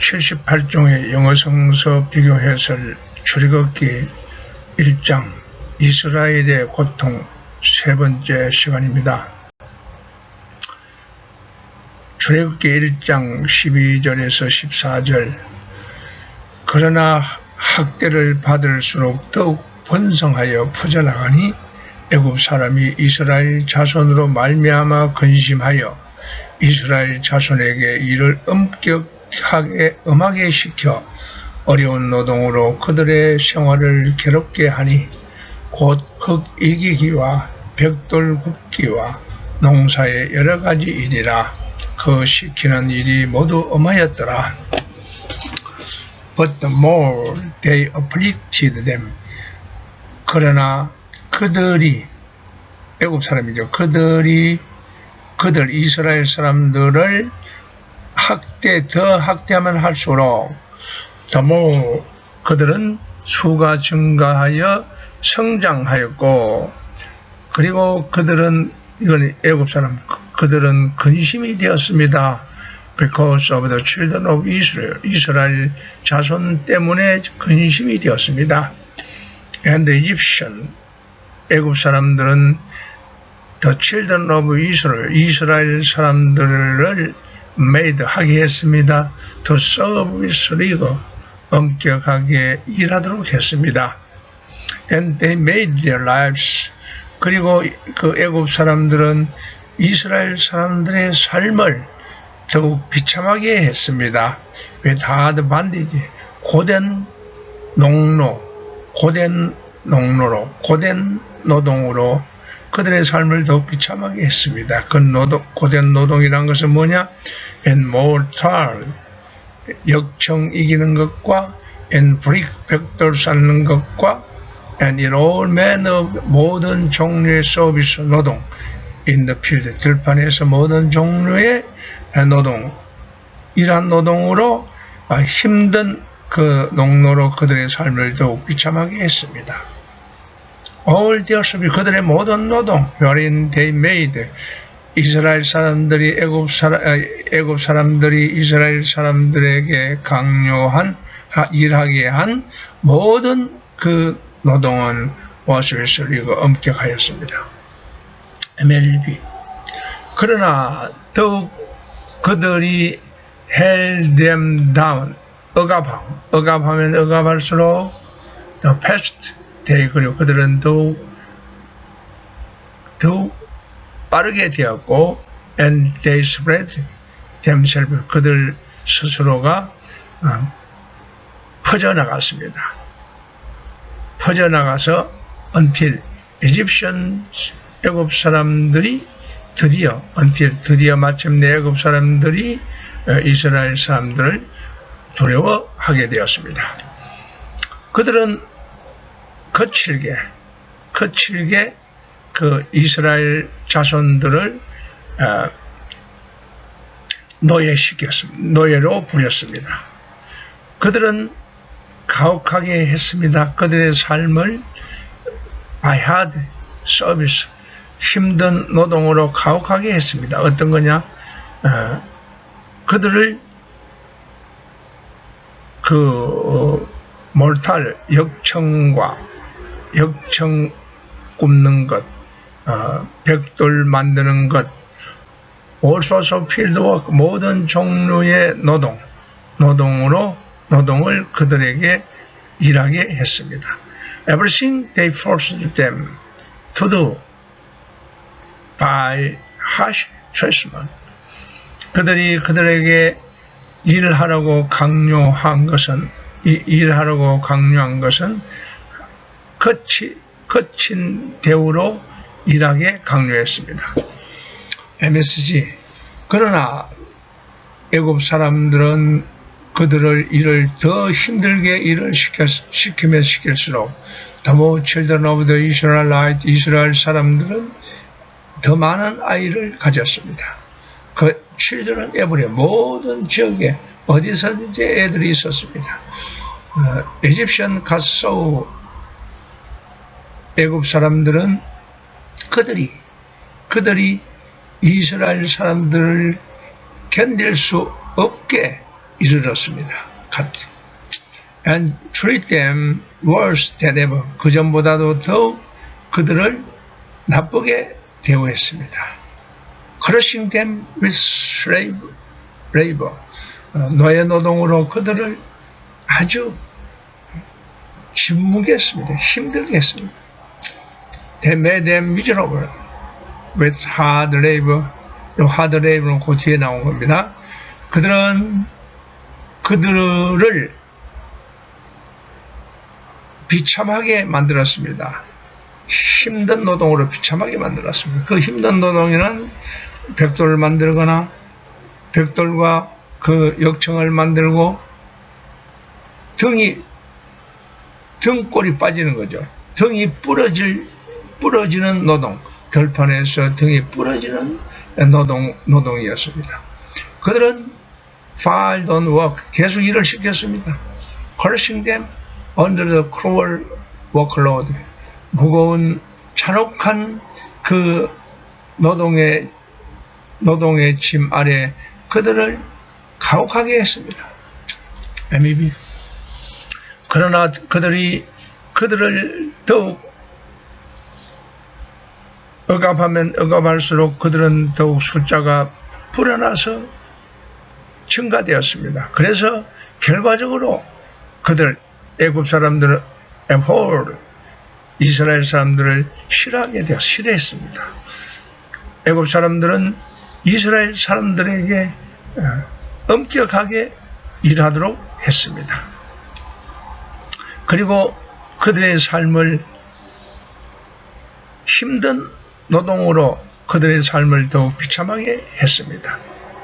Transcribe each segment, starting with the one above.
78종의 영어 성서 비교 해설 출애굽기 1장 이스라엘의 고통 세 번째 시간입니다. 출애굽기 1장 12절에서 14절 그러나 학대를 받을수록 더욱 번성하여 퍼져나가니 애굽 사람이 이스라엘 자손으로 말미암아 근심하여 이스라엘 자손에게 이를 엄격 하게 엄하게 시켜 어려운 노동으로 그들의 생활을 괴롭게 하니 곧 흙 이기기와 벽돌 굽기와 농사의 여러 가지 일이라 그 시키는 일이 모두 엄하였더라. But the more they afflicted them. 그러나 그들이 애굽 사람이죠. 그들이 그들 이스라엘 사람들을 학대 더 학대하면 할수록 더 more 그들은 수가 증가하여 성장하였고 그리고 그들은 이건 애굽 사람 그들은 근심이 되었습니다. Because of the children of Israel 이스라엘 자손 때문에 근심이 되었습니다. And the Egyptian 애굽 사람들은 the children of Israel 이스라엘 사람들을 made 하게 했습니다. to serve Israel 엄격하게 일하도록 했습니다. And they made their lives 그리고 그 애굽 사람들은 이스라엘 사람들의 삶을 더욱 비참하게 했습니다. with hard bondage 고된 농로 고된 농로로 고된 노동으로 그들의 삶을 더욱 비참하게 했습니다. 그 노동, 고된 노동이란 것은 뭐냐? and mortal 역청 이기는 것과 and brick 벽돌 쌓는 것과 and in all manner 모든 종류의 서비스 노동 in the field 들판에서 모든 종류의 노동 이러한 노동으로 힘든 그 농로로 그들의 삶을 더욱 비참하게 했습니다. All their service 그들의 모든 노동 wherein they made 이스라엘 사람들이 애굽 사람 애굽 사람들이 이스라엘 사람들에게 강요한 일하게 한 모든 그 노동은 와스웨스리가 엄격하였습니다. MLB 그러나 더욱 그들이 held them down. 억압함. 억압하면 억압할수록 the past 그리고 그들은 더욱 더욱 빠르게 되었고 and they spread themselves 그들 스스로가 어, 퍼져나갔습니다. 퍼져나가서 until Egyptian 애굽 사람들이 드디어 until 드디어 마침내 애굽 사람들이 이스라엘 사람들을 두려워하게 되었습니다. 그들은 거칠게 거칠게 그 이스라엘 자손들을 노예시켰습니다. 노예로 부렸습니다. 그들은 가혹하게 했습니다. 그들의 삶을 hard service 힘든 노동으로 가혹하게 했습니다. 어떤 거냐? 어, 그들을 그 어, 몰탈 역청과 역청 굽는 것, 어, 벽돌 만드는 것, field work 모든 종류의 노동, 노동으로 노동을 그들에게 일하게 했습니다. Everything they forced them to do by harsh treatment. 그들이 그들에게 일하라고 강요한 것은 일하라고 강요한 것은 거치, 거친 대우로 일하게 강요했습니다. MSG 그러나 애굽 사람들은 그들을 일을 더 힘들게 일을 시키면 시킬수록 The more children of the Israelite 이스라엘 사람들은 더 많은 아이를 가졌습니다. 그 children every 모든 지역에 어디서든지 애들이 있었습니다. 어, 에집션 가소 애굽 사람들은 그들이 그들이 이스라엘 사람들을 견딜 수 없게 이르렀습니다. 갓. And treat them worse than ever. 그 전보다도 더욱 그들을 나쁘게 대우했습니다. Crushing them with slave labor. 어, 노예 노동으로 그들을 아주. 힘들게 했습니다. They made them miserable with hard labor. 이 hard labor는 그 뒤에 나온 겁니다. 그들은 그들을 비참하게 만들었습니다. 힘든 노동으로 비참하게 만들었습니다. 그 힘든 노동에는 벽돌을 만들거나 벽돌과 그 역청을 만들고 등이 등골이 빠지는 거죠. 등이 부러질 부러지는 노동, 들판에서 등이 부러지는 노동 노동이었습니다. 그들은 file don't work 계속 일을 시켰습니다. crushing them under the cruel workload 무거운 잔혹한 그 노동의 노동의 짐 아래 그들을 가혹하게 했습니다. MEB 그러나 그들이 그들을 더욱 억압하면 억압할수록 그들은 더욱 숫자가 불어나서 증가되었습니다. 그래서 결과적으로 그들 애굽 사람들은 abhorred 이스라엘 사람들을 싫어하게 되어 싫어했습니다. 애굽 사람들은 이스라엘 사람들에게 어, 엄격하게 일하도록 했습니다. 그리고 그들의 삶을 힘든 노동으로 그들의 삶을 더욱 비참하게 했습니다.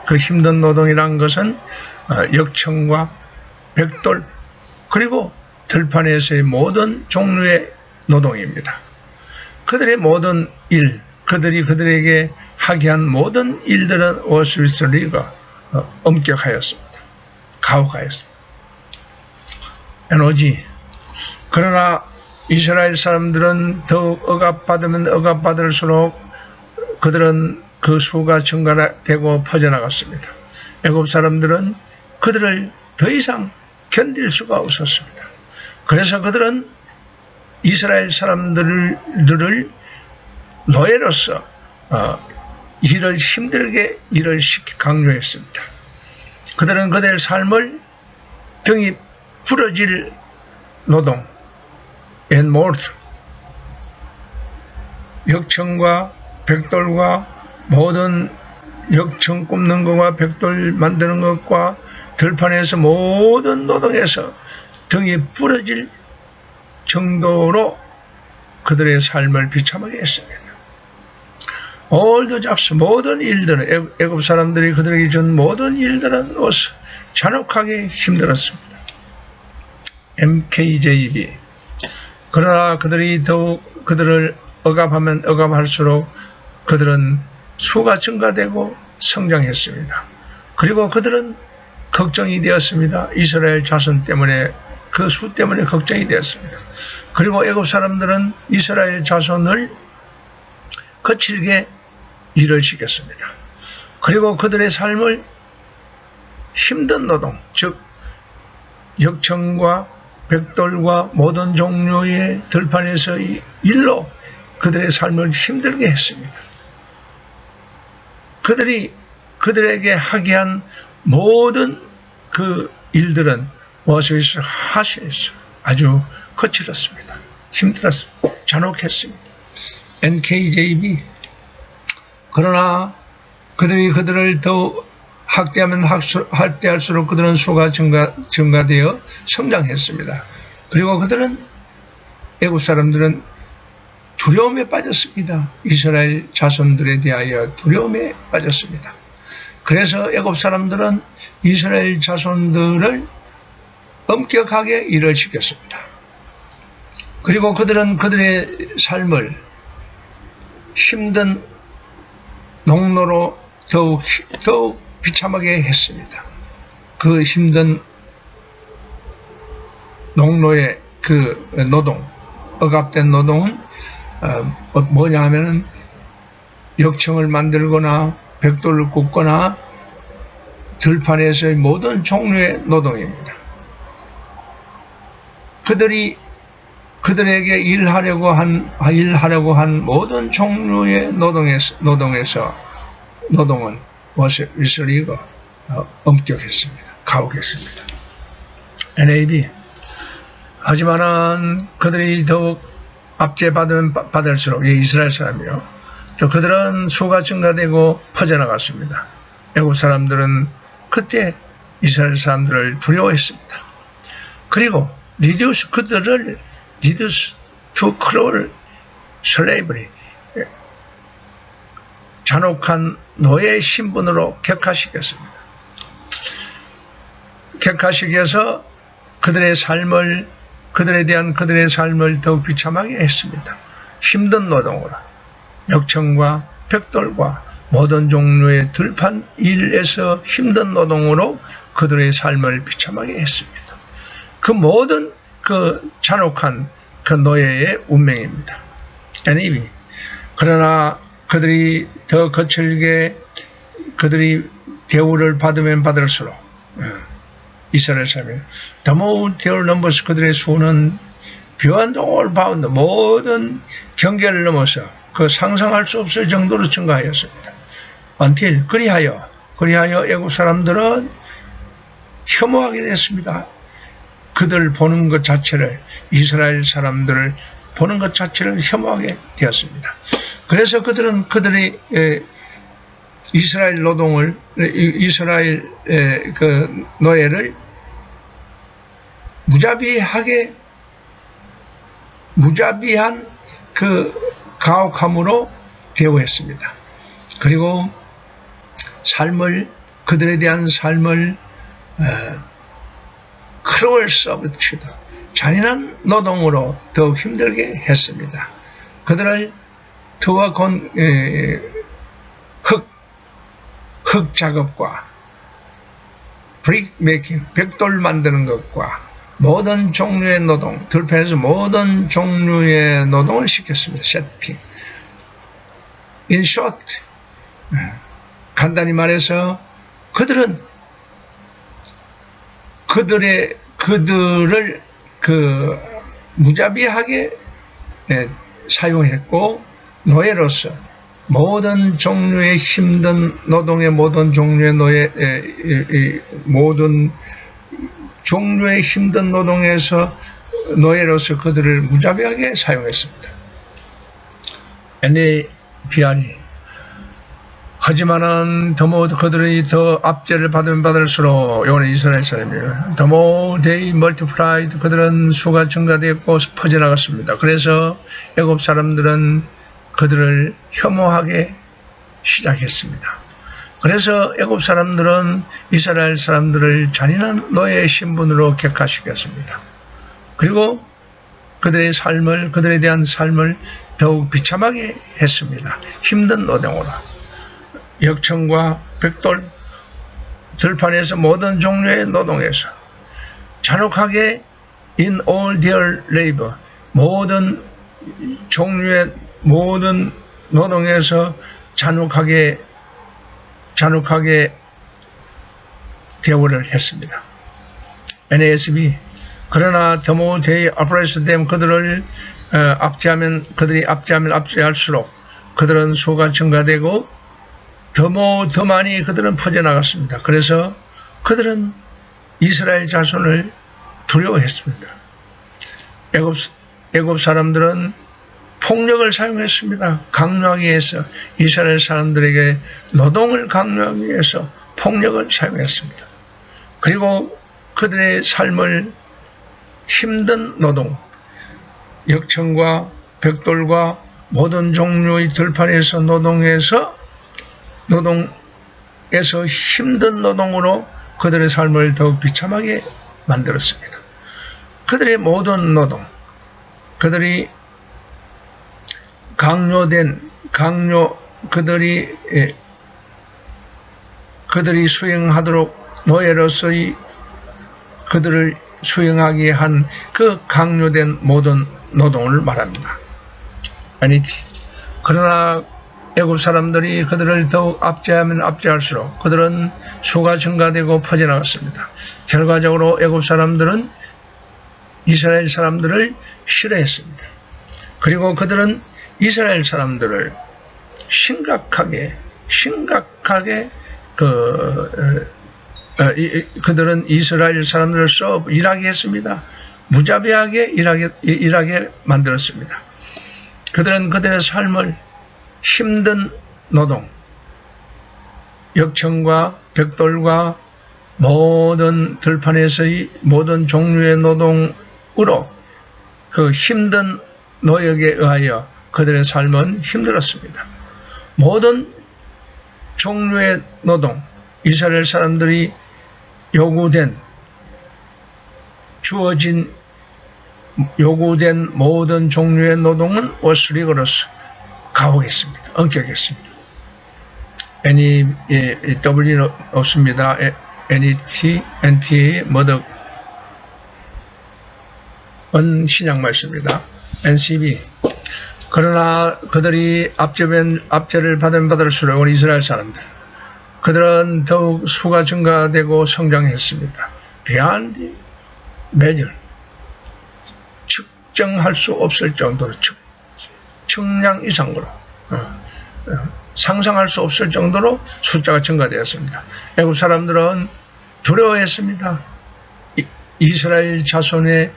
그 힘든 노동이란 것은 어, 역청과 벽돌 그리고 들판에서의 모든 종류의 노동입니다. 그들의 모든 일, 그들이 그들에게 하게 한 모든 일들은 워스위스 리가 어, 엄격하였습니다. 가혹하였습니다. 에너지. 그러나 이스라엘 사람들은 더욱 억압받으면 억압받을수록 그들은 그 수가 증가되고 퍼져나갔습니다. 애굽 사람들은 그들을 더 이상 견딜 수가 없었습니다. 그래서 그들은 이스라엘 사람들을 노예로서 어, 일을 힘들게 일을 시키 강요했습니다. 그들은 그들의 삶을 등이 부러질 노동, mortar, 역청과 벽돌과 모든 역청 굽는 것과 벽돌 만드는 것과 들판에서 모든 노동에서 등이 부러질 정도로 그들의 삶을 비참하게 했습니다. The jobs, 모든 일들은 애굽 사람들이 그들에게 준 모든 일들은 잔혹하게 힘들었습니다. MKJB 그러나 그들이 더욱 그들을 억압하면 억압할수록 그들은 수가 증가되고 성장했습니다. 그리고 그들은 걱정이 되었습니다. 이스라엘 자손 때문에 그 수 때문에 걱정이 되었습니다. 그리고 애굽 사람들은 이스라엘 자손을 거칠게 일을 시켰습니다. 그리고 그들의 삶을 힘든 노동, 즉 역청과 백돌과 모든 종류의 들판에서 일로 그들의 삶을 힘들게 했습니다. 그들이 그들에게 하게 한 모든 그 일들은 무엇을 하시했어 아주 거칠었습니다. 힘들었습니다. 잔혹했습니다. NKJB 그러나 그들이 그들을 더 학대하면 학수, 학대할수록 그들은 수가 증가, 증가되어 성장했습니다. 그리고 그들은 애국 사람들은 두려움에 빠졌습니다. 이스라엘 자손들에 대하여 두려움에 빠졌습니다. 그래서 애국 사람들은 이스라엘 자손들을 엄격하게 일을 시켰습니다. 그리고 그들은 그들의 삶을 힘든 농로로 더욱, 더욱 비참하게 했습니다. 그 힘든 농로의 그 노동, 억압된 노동은 어, 뭐냐 하면은 역청을 만들거나 벽돌을 굽거나 들판에서의 모든 종류의 노동입니다. 그들이 그들에게 일하려고 한 일하려고 한 모든 종류의 노동에서 노동에서 노동은 무엇을 이스리고 어, 엄격했습니다. 가혹했습니다. NAB 하지만은 그들이 더욱 압제받으면 받- 받을수록 이 이스라엘 사람이요. 또 그들은 수가 증가되고 퍼져나갔습니다. 애국 사람들은 그때 이스라엘 사람들을 두려워했습니다. 그리고 리듀스 그들을 리듀스 to cruel slavery 잔혹한 노예 신분으로 격화시켰습니다. 격화시켜서 그들의 삶을 그들에 대한 그들의 삶을 더욱 비참하게 했습니다. 힘든 노동으로 역청과 벽돌과 모든 종류의 들판 일에서 힘든 노동으로 그들의 삶을 비참하게 했습니다. 그 모든 그 잔혹한 그 노예의 운명입니다. 그러나 그들이 더 거칠게 그들이 대우를 받으면 받을수록 어, 이스라엘 사람이 The their numbers 그들의 수는 all bound 모든 경계를 넘어서 그 상상할 수 없을 정도로 증가하였습니다. until 그리하여 그리하여 애국 사람들은 혐오하게 됐습니다. 그들 보는 것 자체를 이스라엘 사람들을 보는 것 자체를 혐오하게 되었습니다. 그래서 그들은 그들의 에, 이스라엘 노동을 이- 이스라엘 에, 그 노예를 무자비하게 무자비한 그 가혹함으로 대우했습니다. 그리고 삶을 그들에 대한 삶을 크루얼 서비스다 잔인한 노동으로 더욱 힘들게 했습니다. 그들을 투와 건, 에, 흙, 흙 작업과 브릭 메이킹, 벽돌 만드는 것과 모든 종류의 노동, 들판에서 모든 종류의 노동을 시켰습니다. 세팅. In short, 에, 간단히 말해서 그들은 그들의 그들을 그 무자비하게 예, 사용했고 노예로서 모든 종류의 힘든 노동의 모든 종류의 노예 예, 모든 종류의 힘든 노동에서 노예로서 그들을 무자비하게 사용했습니다. NABR이 하지만은 더모 그들이 더 압제를 받으면 받을수록 이거는 이스라엘 사람이에요. 더모 데이 멀티플라이드 그들은 수가 증가되었고 퍼져나갔습니다. 그래서 애굽 사람들은 그들을 혐오하게 시작했습니다. 그래서 애굽 사람들은 이스라엘 사람들을 잔인한 노예 신분으로 격화시켰습니다. 그리고 그들의 삶을 그들에 대한 삶을 더욱 비참하게 했습니다. 힘든 노동으로. 역청과 벽돌, 들판에서 모든 종류의 노동에서 잔혹하게 in all their labor 모든 종류의 모든 노동에서 잔혹하게 잔혹하게 대우를 했습니다. NASB 그러나 they oppressed them 그들을 어, 압제하면 그들이 압제하면 압제할수록 그들은 수가 증가되고 더모 더 많이 그들은 퍼져나갔습니다. 그래서 그들은 이스라엘 자손을 두려워했습니다. 애굽 애굽 사람들은 폭력을 사용했습니다. 강요하기 위해서 이스라엘 사람들에게 노동을 강요하기 위해서 폭력을 사용했습니다. 그리고 그들의 삶을 힘든 노동, 역청과 벽돌과 모든 종류의 들판에서 노동해서 노동에서 힘든 노동으로 그들의 삶을 더욱 비참하게 만들었습니다. 그들의 모든 노동, 그들이 강요된 강요 그들이 예, 그들이 수행하도록 노예로서의 그들을 수행하게 한 그 강요된 모든 노동을 말합니다. 아니지. 그러나 애굽 사람들이 그들을 더욱 압제하면 압제할수록 그들은 수가 증가되고 퍼져나갔습니다. 결과적으로 애굽 사람들은 이스라엘 사람들을 싫어했습니다. 그리고 그들은 이스라엘 사람들을 심각하게 심각하게 그 어, 그들은 이스라엘 사람들을 써 일하게 했습니다. 무자비하게 일하게 일하게 만들었습니다. 그들은 그들의 삶을 힘든 노동, 역청과 벽돌과 모든 들판에서의 모든 종류의 노동으로 그 힘든 노역에 의하여 그들의 삶은 힘들었습니다. 모든 종류의 노동, 이스라엘 사람들이 요구된 주어진 요구된 모든 종류의 노동은 rigorous 가혹했습니다. 엄격했습니다. N-E, 예, W 없습니다. 에- N-E-T, N-T, 머덕, 은 신약 말씀입니다. NCB. 그러나 그들이 압제된, 압제를 받으면 받을수록 우리 이스라엘 사람들, 그들은 더욱 수가 증가되고 성장했습니다. beyond measure. 측정할 수 없을 정도로 측, 측량 이상으로 어, 어, 상상할 수 없을 정도로 숫자가 증가되었습니다. 애국 사람들은 두려워했습니다. 이- 이스라엘 자손의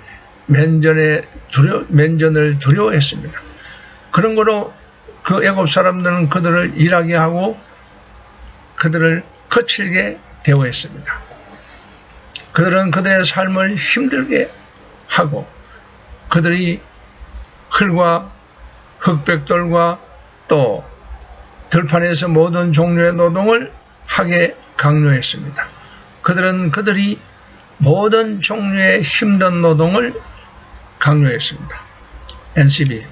면전에 두려 면전을 두려워했습니다. 그런 거로 그 애국 사람들은 그들을 일하게 하고 그들을 거칠게 대우했습니다. 그들은 그들의 삶을 힘들게 하고 그들이 흙과 흑백돌과 또 들판에서 모든 종류의 노동을 하게 강요했습니다. 그들은 그들이 모든 종류의 힘든 노동을 강요했습니다. NCB.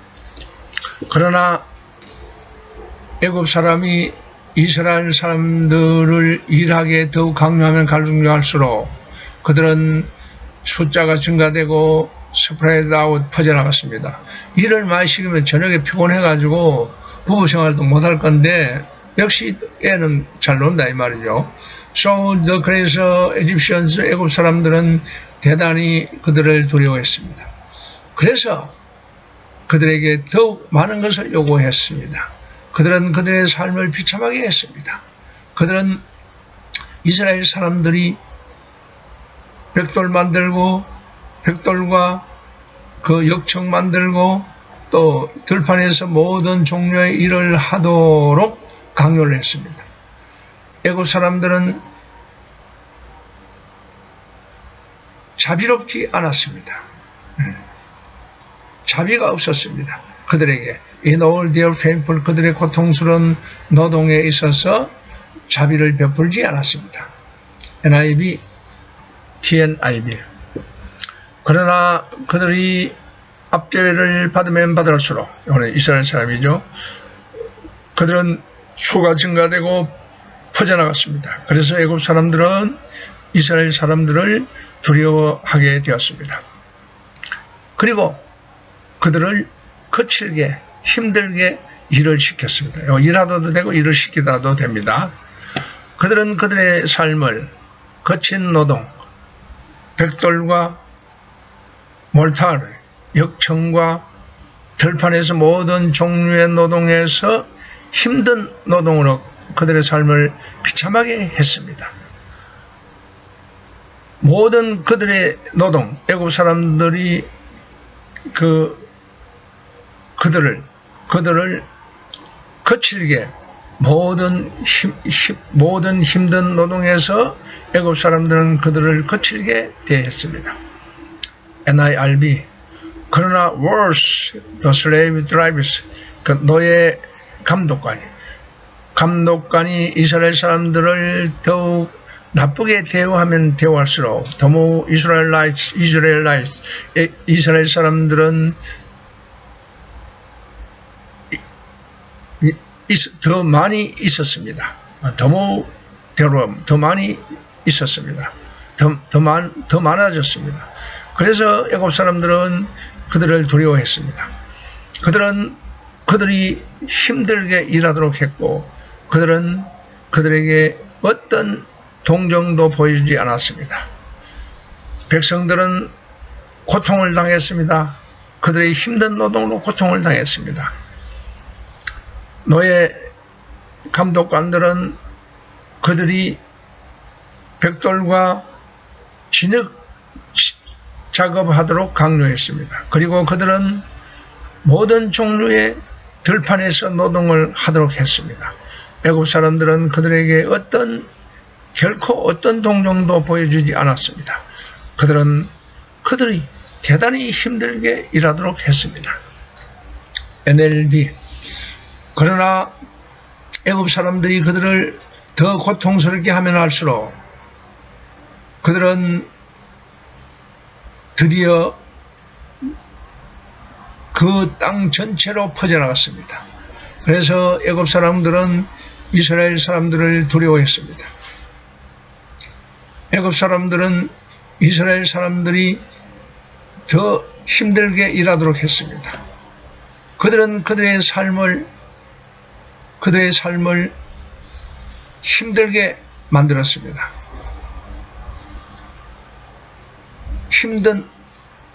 그러나 애굽 사람이 이스라엘 사람들을 일하게 더욱 강요하면 강요할수록 그들은 숫자가 증가되고 스프레드 아웃 퍼져나갔습니다. 일을 많이 시키면 저녁에 피곤해가지고 부부 생활도 못할 건데 역시 애는 잘 논다 이 말이죠. So the 그래서 에집시언스 애굽 사람들은 대단히 그들을 두려워했습니다. 그래서 그들에게 더욱 많은 것을 요구했습니다. 그들은 그들의 삶을 비참하게 했습니다. 그들은 이스라엘 사람들이 벽돌 만들고 벽돌과 그 역청 만들고 또 들판에서 모든 종류의 일을 하도록 강요를 했습니다. 애국 사람들은 자비롭지 않았습니다. 예. 자비가 없었습니다. 그들에게 in all their painful 그들의 고통스러운 노동에 있어서 자비를 베풀지 않았습니다. NIV, TNIV. 그러나 그들이 압제를 받으면 받을수록 오늘 이스라엘 사람이죠. 그들은 수가 증가되고 퍼져나갔습니다. 그래서 애굽 사람들은 이스라엘 사람들을 두려워하게 되었습니다. 그리고 그들을 거칠게 힘들게 일을 시켰습니다. 어, 일하도 되고 일을 시키다도 됩니다. 그들은 그들의 삶을 거친 노동, 백돌과 몰타르, 역청과 들판에서 모든 종류의 노동에서 힘든 노동으로 그들의 삶을 비참하게 했습니다. 모든 그들의 노동, 애굽 사람들이 그 그들을 그들을 거칠게 모든 힘, 힘- 모든 힘든 노동에서 애굽 사람들은 그들을 거칠게 대했습니다. NIRB 그러나 worse the slave drivers 그 노예 감독관이 감독관이 이스라엘 사람들을 더욱 나쁘게 대우하면 대우할수록 더모 이스라엘라이트 이스라엘라이트 이스라엘 사람들은 더 많이 있었습니다. 더모 대로 더 많이 있었습니다. 더, 더, 많, 더 많아졌습니다. 그래서 애굽 사람들은 그들을 두려워했습니다. 그들은 그들이 힘들게 일하도록 했고 그들은 그들에게 어떤 동정도 보여주지 않았습니다. 백성들은 고통을 당했습니다. 그들의 힘든 노동으로 고통을 당했습니다. 노예 감독관들은 그들이 벽돌과 진흙 작업하도록 강요했습니다. 그리고 그들은 모든 종류의 들판에서 노동을 하도록 했습니다. 애굽 사람들은 그들에게 어떤 결코 어떤 동정도 보여주지 않았습니다. 그들은 그들이 대단히 힘들게 일하도록 했습니다. NLB 그러나 애굽 사람들이 그들을 더 고통스럽게 하면 할수록 그들은 드디어 그 땅 전체로 퍼져나갔습니다. 그래서 애굽 사람들은 이스라엘 사람들을 두려워했습니다. 애굽 사람들은 이스라엘 사람들이 더 힘들게 일하도록 했습니다. 그들은 그들의 삶을 그들의 삶을 힘들게 만들었습니다. 힘든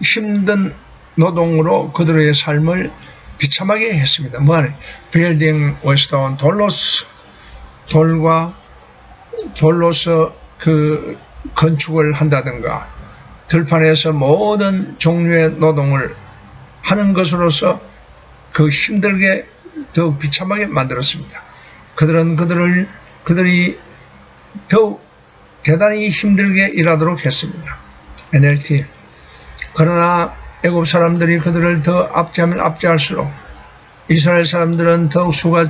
힘든 노동으로 그들의 삶을 비참하게 했습니다. 뭐하네? 빌딩 웨스턴 돌로스 돌과 돌로서 그 건축을 한다든가 들판에서 모든 종류의 노동을 하는 것으로서 그 힘들게 더욱 비참하게 만들었습니다. 그들은 그들을 그들이 더욱 대단히 힘들게 일하도록 했습니다. NLT. 그러나 애굽 사람들이 그들을 더 압제하면 압제할수록 이스라엘 사람들은 더욱 수가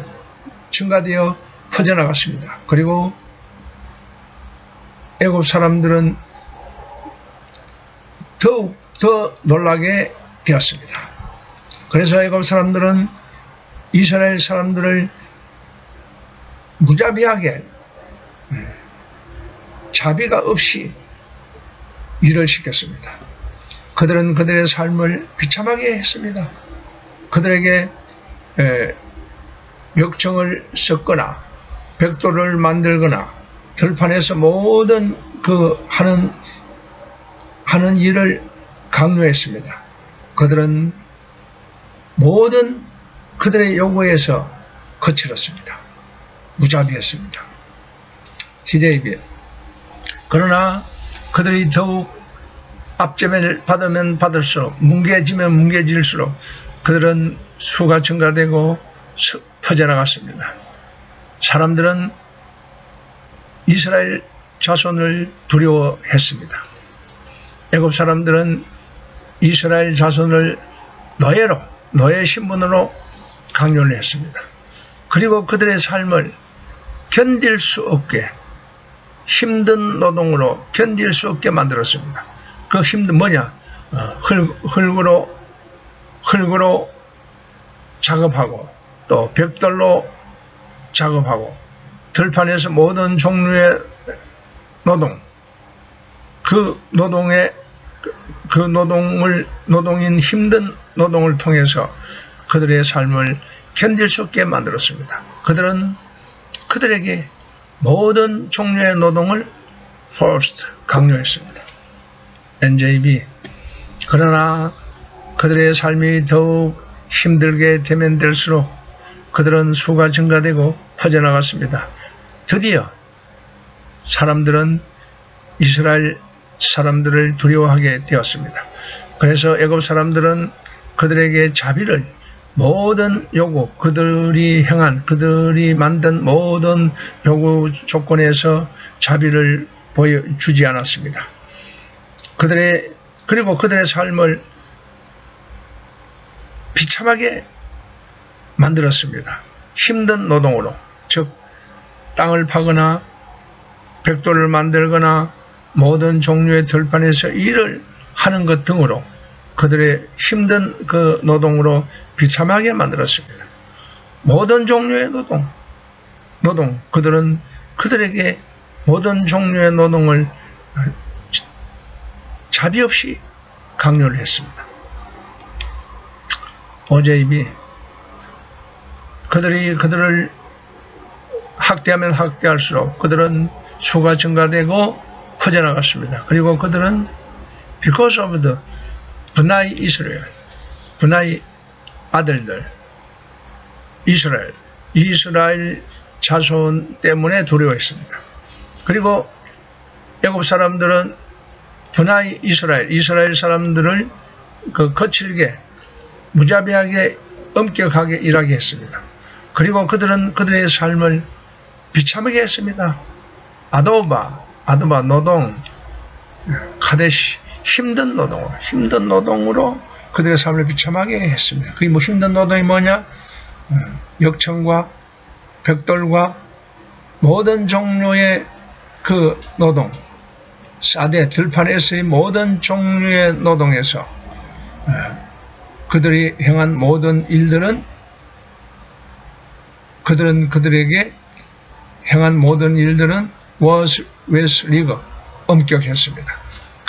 증가되어 퍼져나갔습니다. 그리고 애굽 사람들은 더욱 더 놀라게 되었습니다. 그래서 애굽 사람들은 이스라엘 사람들을 무자비하게 음, 자비가 없이 일을 시켰습니다. 그들은 그들의 삶을 비참하게 했습니다. 그들에게 역청을 썼거나 벽돌을 만들거나 들판에서 모든 그 하는 하는 일을 강요했습니다. 그들은 모든 그들의 요구에서 거칠었습니다. 무자비했습니다. TJB. 그러나 그들이 더욱 압제를 받으면 받을수록 뭉개지면 뭉개질수록 그들은 수가 증가되고 퍼져나갔습니다. 사람들은 이스라엘 자손을 두려워했습니다. 애굽 사람들은 이스라엘 자손을 노예로 노예 신분으로 강요를 했습니다. 그리고 그들의 삶을 견딜 수 없게 힘든 노동으로 견딜 수 없게 만들었습니다. 그 힘든 뭐냐? 어, 흙, 흙으로 흙으로 작업하고 또 벽돌로 작업하고 들판에서 모든 종류의 노동 그 노동의 그 노동을 노동인 힘든 노동을 통해서 그들의 삶을 견딜 수 없게 만들었습니다. 그들은 그들에게 모든 종류의 노동을 forced 강요했습니다. NJB 그러나 그들의 삶이 더욱 힘들게 되면 될수록 그들은 수가 증가되고 퍼져나갔습니다. 드디어 사람들은 이스라엘 사람들을 두려워하게 되었습니다. 그래서 애굽 사람들은 그들에게 자비를 모든 요구, 그들이 행한, 그들이 만든 모든 요구 조건에서 자비를 보여주지 않았습니다. 그들의, 그리고 그들의 삶을 비참하게 만들었습니다. 힘든 노동으로, 즉, 땅을 파거나, 벽돌을 만들거나, 모든 종류의 들판에서 일을 하는 것 등으로 그들의 힘든 그 노동으로 비참하게 만들었습니다. 모든 종류의 노동, 노동, 그들은 그들에게 모든 종류의 노동을 자비 없이 강요를 했습니다. OJB 그들이 그들을 학대하면 학대할수록 그들은 수가 증가되고 퍼져나갔습니다. 그리고 그들은 because of the 분하의 이스라엘, 분하의 아들들, 이스라엘, 이스라엘 자손 때문에 두려워했습니다. 그리고 애굽 사람들은 분하의 이스라엘, 이스라엘 사람들을 그 거칠게 무자비하게 엄격하게 일하게 했습니다. 그리고 그들은 그들의 삶을 비참하게 했습니다. 아도바, 아도바 노동, 카데시 힘든 노동, 힘든 노동으로 그들의 삶을 비참하게 했습니다. 그게 뭐 힘든 노동이 뭐냐? 어, 역청과 벽돌과 모든 종류의 그 노동, 사대 들판에서의 모든 종류의 노동에서 어, 그들이 행한 모든 일들은 그들은 그들에게 행한 모든 일들은 was with rigor 엄격했습니다.